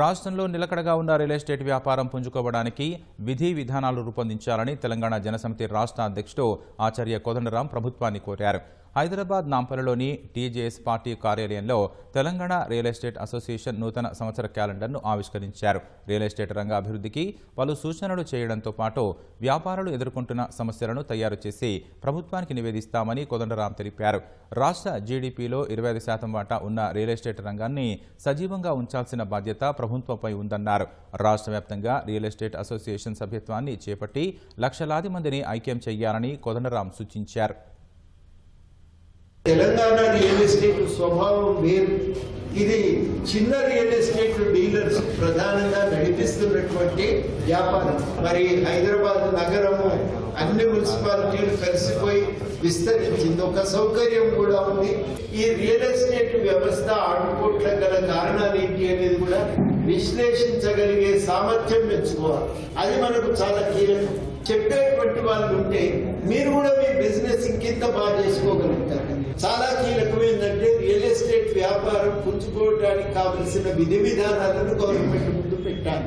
రాష్ట్రంలో నిలకడగా ఉన్న రియల్ ఎస్టేట్ వ్యాపారం పుంజుకోవడానికి విధి విధానాలు రూపొందించాలని తెలంగాణ జనసమితి రాష్ట్ర అధ్యక్షుడు ఆచార్య కోదండరాం ప్రభుత్వాన్ని కోరారు. హైదరాబాద్ నాంపల్లిలోని టీజేఎస్ పార్టీ కార్యాలయంలో తెలంగాణ రియల్ ఎస్టేట్ అసోసియేషన్ నూతన సంవత్సర క్యాలెండర్ను ఆవిష్కరించారు. రియల్ ఎస్టేట్ రంగ అభివృద్ధికి పలు సూచనలు చేయడంతో పాటు వ్యాపారులు ఎదుర్కొంటున్న సమస్యలను తయారు చేసి ప్రభుత్వానికి నివేదిస్తామని కోదండరాం తెలిపారు. రాష్ట్ర జీడీపీలో ఇరవై ఐదు శాతం వాటా ఉన్న రియల్ ఎస్టేట్ రంగాన్ని సజీవంగా ఉంచాల్సిన బాధ్యత ప్రభుత్వంపై ఉందన్నారు. రాష్ట్ర వ్యాప్తంగా రియల్ ఎస్టేట్ అసోసియేషన్ సభ్యత్వాన్ని చేపట్టి లక్షలాది మందిని ఐక్యం చేయాలని కోదండరాం సూచించారు. తెలంగాణ రియల్ ఎస్టేట్ స్వభావం వేరు. ఇది చిన్న రియల్ ఎస్టేట్ డీలర్స్ ప్రధానంగా నడిపిస్తున్నటువంటి వ్యాపారం. మరి హైదరాబాద్ నగరము అన్ని మున్సిపాలిటీలు కలిసిపోయి విస్తరించింది. ఒక సౌకర్యం కూడా ఉంది. ఈ రియల్ ఎస్టేట్ వ్యవస్థ ఆడుకోట్ల గల కారణాలు ఏంటి అనేది కూడా విశ్లేషించగలిగే సామర్థ్యం పెంచుకోవాలి. అది మనకు చాలా కీలకం. చెప్పేటువంటి వాళ్ళు ఉంటే మీరు కూడా మీ బిజినెస్ ఇంకింత బాగా చేసుకోగలరు చాలా కీలకం ఏంటంటే రియల్ ఎస్టేట్ వ్యాపారం పుంజుకోవడానికి కావలసిన విధి విధానాలను గవర్నమెంట్ ముందు పెట్టాలి.